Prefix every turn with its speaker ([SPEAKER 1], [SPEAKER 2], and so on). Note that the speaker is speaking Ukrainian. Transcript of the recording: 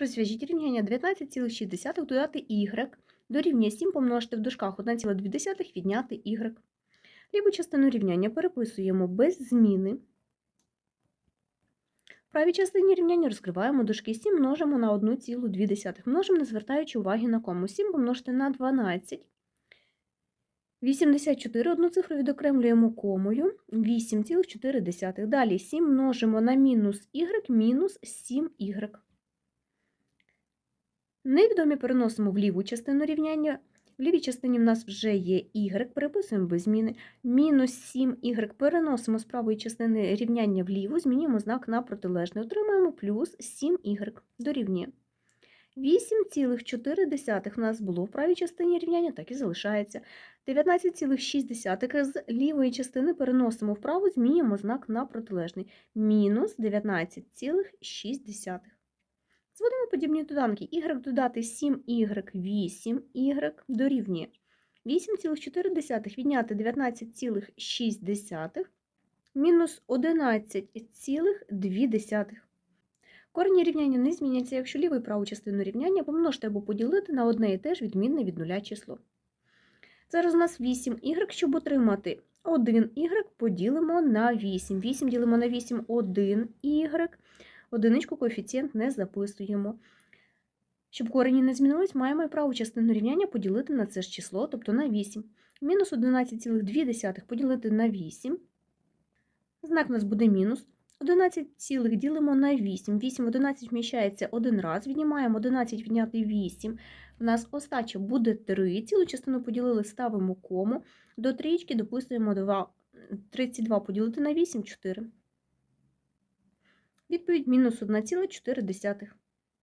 [SPEAKER 1] Розв'яжіть рівняння 19,6 додати y дорівнює 7 помножити в дужках 1,2 відняти y. Ліву частину рівняння переписуємо без зміни. В правій частині рівняння розкриваємо дужки 7 множимо на 1,2. Множимо, не звертаючи уваги на кому. 7 помножити на 12. 84 одну цифру відокремлюємо комою 8,4. Далі 7 множимо на мінус y мінус 7y. Невідомі переносимо в ліву частину рівняння. В лівій частині в нас вже є y, переписуємо без зміни. Мінус 7y переносимо з правої частини рівняння вліву, змінюємо знак на протилежний. Отримаємо плюс 7y дорівнює. 8,4 в нас було в правій частині рівняння, так і залишається. 19,6 з лівої частини переносимо вправо, змінюємо знак на протилежний. Мінус 19,6. Зводимо подібні доданки. y додати 7y, 8y дорівнює 8,4 відняти 19,6 мінус 11,2. Корені рівняння не зміняться, якщо ліву і праву частину рівняння помножити або поділити на одне і те ж відмінне від нуля число. Зараз у нас 8y, щоб отримати 1y, поділимо на 8. 8 ділимо на 8 1y. Одиничку коефіцієнт не записуємо. Щоб корені не змінились, маємо і праву частину рівняння поділити на це ж число, тобто на 8. Мінус 11,2 поділити на 8. Знак у нас буде мінус. 11 цілих ділимо на 8. 8 11 вміщається один раз. Віднімаємо 11 відняти 8. У нас остача буде 3. Цілу частину поділили, ставимо кому. До трієчки дописуємо 2. 32 поділити на 8 4. Відповідь мінус 1,4.